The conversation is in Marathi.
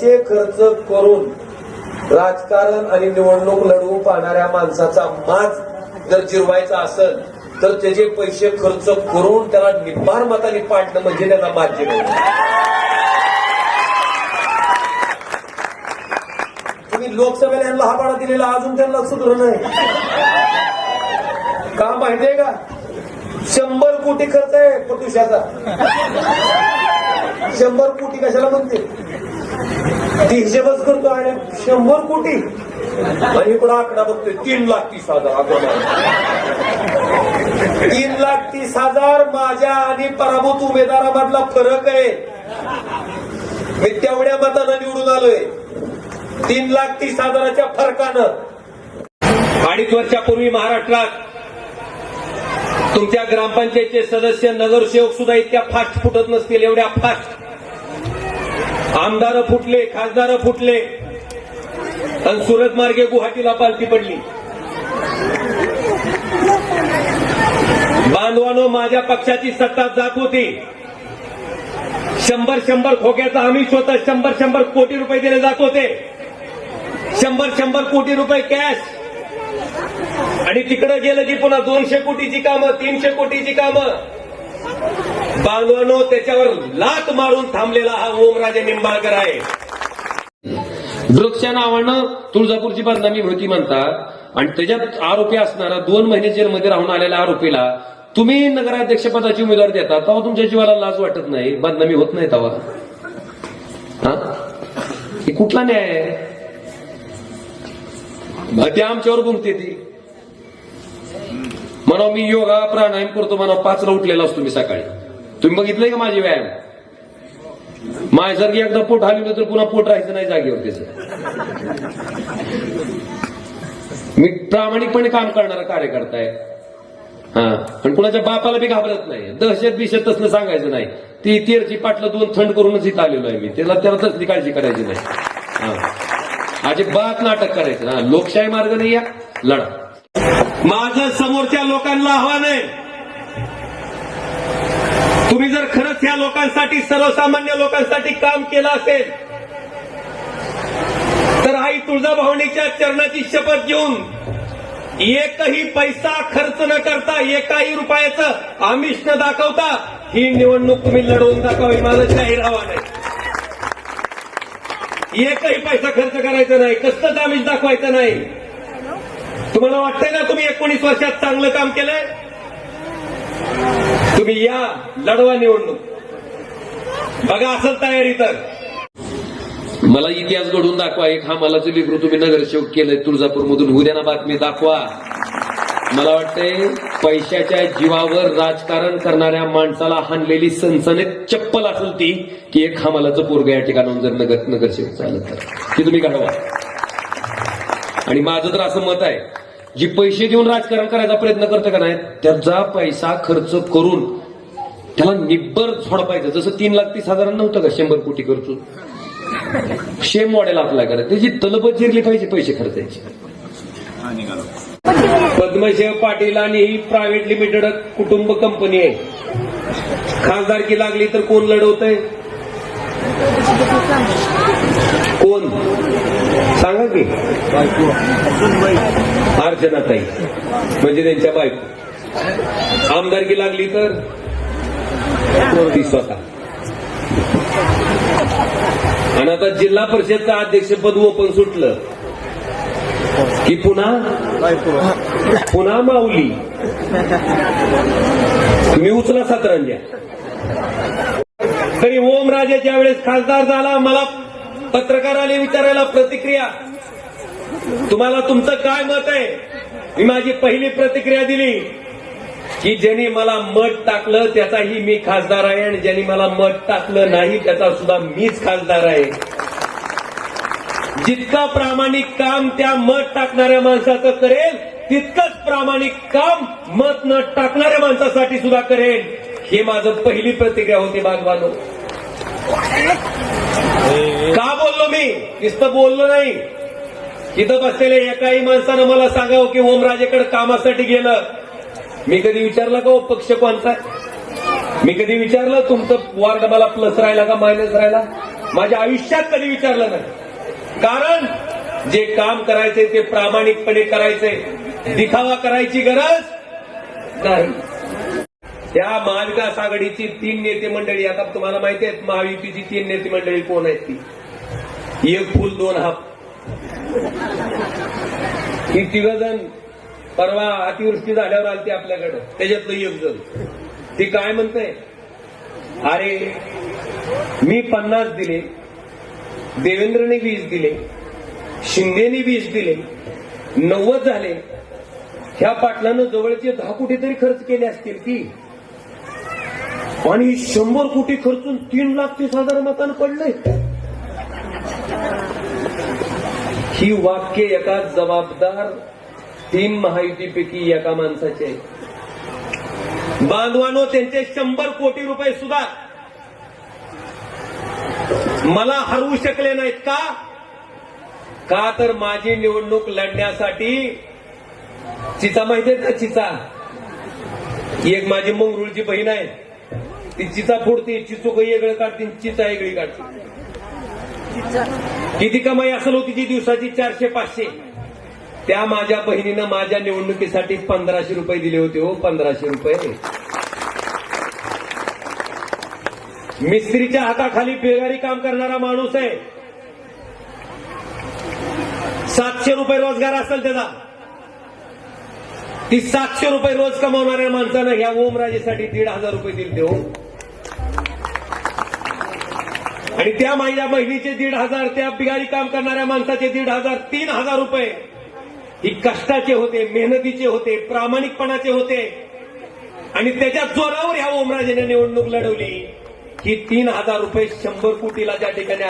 पैसे खर्च करून राजकारण आणि निवडणूक लढवू पाहणाऱ्या माणसाचा माज जर जिरवायचा असेल तर त्याचे पैसे खर्च करून त्याला निब्बार मताने पाडणं म्हणजे त्याचा माज जिरवणं तुम्ही लोकसभेला यांना हा पाडा दिलेला अजून त्यांना सुधार नाही का माहितीये का? शंभर कोटी खर्च आहे प्रदूषाचा. शंभर कोटी कशाला म्हणते? ती हिशेबच करतो आणि शंभर कोटी. आणि इकडं आकडा बघतोय तीन लाख तीस हजार तीन लाख तीस हजार माझ्या आणि पराभूत उमेदवारामधला फरक आहे. मी तेवढ्या मतानं निवडून आलोय. तीन लाख तीस हजाराच्या फरकानं. अडीच वर्षापूर्वी महाराष्ट्रात तुमच्या ग्रामपंचायतचे सदस्य नगरसेवक सुद्धा इतक्या फास्ट फुटत नसतील एवढ्या फास्ट आमदार फुटले खासदार फुटले. आणि सुरत मार्गे गुवाहाटीला पालती पडली. बांधवानो माझ्या पक्षाची सत्ता जात होती. शंभर शंभर खोक्याचा आमिष स्वतः शंभर शंभर कोटी रुपये दिले जात होते. शंभर शंभर कोटी रुपये कॅश आणि तिकडे गेलं की पुन्हा दोनशे कोटीची कामं तीनशे कोटीची कामं. बांधवानो त्याच्यावर लात मारून थांबलेला हा ओमराजे निंबाळकर आहे. ड्रग्सच्या नावानं तुळजापूरची बदनामी होती म्हणतात. आणि त्याच्यात आरोपी असणारा दोन महिने जेलमध्ये राहून आलेल्या आरोपीला तुम्ही नगराध्यक्षपदाची उमेदवार देता तेव्हा तुमच्या जीवाला लाज वाटत नाही. बदनामी होत नाही तेव्हा. हा? कुठला न्याय आहे? ते आमच्यावर गुंगते ती. म्हणा मी योगा प्राणायाम करतो म्हणा पाचला उठलेला असतो मी सकाळी. तुम्ही बघितलंय का माझे व्यायाम? माझ्या एकदा पोट हलवलं तर पुन्हा पोट राहायचं नाही जागेवर त्याचं. मी प्रामाणिकपणे काम करणारा कार्यकर्ता आहे. हा. पण कुणाच्या बापाला बी घाबरत नाही. दहशत बिशत तसलं सांगायचं नाही. ती तेरची पाटलं दोन थंड करूनच इथं आलेलो आहे मी. त्याला त्याला तसली काळजी करायची नाही. हा. अजिबात नाटक करायचं. हा. लोकशाही मार्ग नाही या लढा. माझं समोरच्या लोकांना आव्हान आहे. तुम्ही जर खरंच या लोकांसाठी सर्वसामान्य लोकांसाठी काम केलं असेल तर आई तुळजाभवानीच्या चरणाची शपथ घेऊन एकही पैसा खर्च न करता एकाही रुपयाचं आमिष न दाखवता ही निवडणूक तुम्ही लढवून दाखवावी. माझं जाहीर आव्हान आहे. एकही पैसा खर्च करायचा नाही कसलंच आमिष दाखवायचं नाही. तुम्हाला वाटतंय ना तुम्ही एकोणीस वर्षात चांगलं काम केलंय? तुम्ही या लढवा निवडणूक. बघा असेल तयारी तर. मला इतिहास घडून दाखवा. एक हा मला लेकरू तुम्ही नगरसेवक केलंय. तुळजापूर मधून उद्या ना बातमी दाखवा. मला वाटतंय पैशाच्या जीवावर राजकारण करणाऱ्या माणसाला हाणलेली सनसनेत चप्पल असेल ती की एक हमालाचं पोरग या ठिकाणाहून जर नगर नगरसेवक चालत तर. ती तुम्ही घडवा. आणि माझं तर असं मत आहे जी पैसे देऊन राजकारण करायचा प्रयत्न करतं का नाही त्याचा पैसा खर्च करून त्याला निब्बर झोडपायचं. जसं तीन लाख तीस हजार नव्हतं का शंभर कोटी खर्च शेम मॉडेल अप्लाय करा त्याची तलबत जिरली पाहिजे पैसे खर्चायचे. पद्मशेव पाटील आणि ही प्रायव्हेट लिमिटेड कुटुंब कंपनी आहे. खासदारकी लागली तर कोण लढवत आहे कोण? सांगा की. अर्चनाताई म्हणजे त्यांच्या बायको. आमदारकी लागली तर? ती स्वतः. आणि आता जिल्हा परिषदचं अध्यक्षपद ओपन सुटलं. की पुन्हा? पुन्हा माऊली. मी उचला सतरंजा तरी ओम राजा वेळेस खासदार झाला मला पत्रकाराने विचारायला प्रतिक्रिया. तुम्हाला तुमचं काय मत आहे? मी माझी पहिली प्रतिक्रिया दिली की ज्यांनी मला मत टाकलं त्याचाही मी खासदार आहे आणि ज्यांनी मला मत टाकलं नाही त्याचा सुद्धा मीच खासदार आहे. जितका प्रामाणिक काम त्या मत टाकणाऱ्या माणसाचं करेल तितकंच प्रामाणिक काम मत न टाकणाऱ्या माणसासाठी सुद्धा करेल. ही माझं पहिली प्रतिक्रिया होती बागवानो. का बोललो मी? नुसतं बोललो नाही. इथं बसलेल्या एकाही माणसानं मला सांगावं की ओमराजेकडे कामासाठी गेलं. मी कधी विचारलं का हो पक्ष कोणता? मी कधी विचारलं तुमचं वार्ड मला प्लस राहिला का मायनस राहिला? माझ्या आयुष्यात कधी विचारलं नाही. कारण जे काम करायचे ते प्रामाणिकपणे करायचे दिखावा करायची गरज नाही. त्या महाविकास आघाडीची तीन नेते मंडळी आता तुम्हाला माहिती आहेत महायुतीची तीन नेते मंडळी कोण आहेत ती? एक फुल दोन हाफ ही तिघजण परवा अतिवृष्टी झाल्यावर आलती आपल्याकडं. त्याच्यातलं एक जण. ती काय म्हणते अरे मी पन्नास दिले देवेंद्रने वीस दिले शिंदेने वीस दिले नव्वद झाले. ह्या पाटलानं जवळचे दहा कुठेतरी खर्च केले असतील की आणि शंभर कोटी खर्चून तीन लाख तीस हजार मतान पडले ही वाक्य एका जबाबदार तीन महायुतीपैकी एका माणसाचे आहे. बांधवानो त्यांचे शंभर कोटी रुपये सुद्धा मला हरवू शकले नाहीत का? का तर माझी निवडणूक लढण्यासाठी चिचा माहितीये का चिचा? एक माझी मंगरुळची बहीण आहे. ती चिचा फोडते चिचूक वेगळं काढते आणि चिचा वेगळी काढते. किती कमाई असेल होती ती दिवसाची? चारशे पाचशे. त्या माझ्या बहिणीनं माझ्या निवडणुकीसाठी पंधराशे रुपये दिले होते हो पंधराशे रुपये. मिस्त्रीच्या हाताखाली बेगारी काम करणारा माणूस आहे. सातशे रुपये रोजगार असेल त्याचा. ती सातशे रुपये रोज कमावणाऱ्या माणसानं ह्या ओमराजेसाठी दीड हजार रुपये दिले हो. आणि त्या माझ्या बहिणीचे दीड हजार त्या बिगारी काम करणाऱ्या माणसाचे दीड हजार तीन हजार रुपये. ही कष्टाचे होते मेहनतीचे होते प्रामाणिकपणाचे होते. आणि त्याच्या जोरावर ह्या ओमराजेने निवडणूक लढवली. ही तीन हजार रुपये शंभर कोटीला ज्या ठिकाणी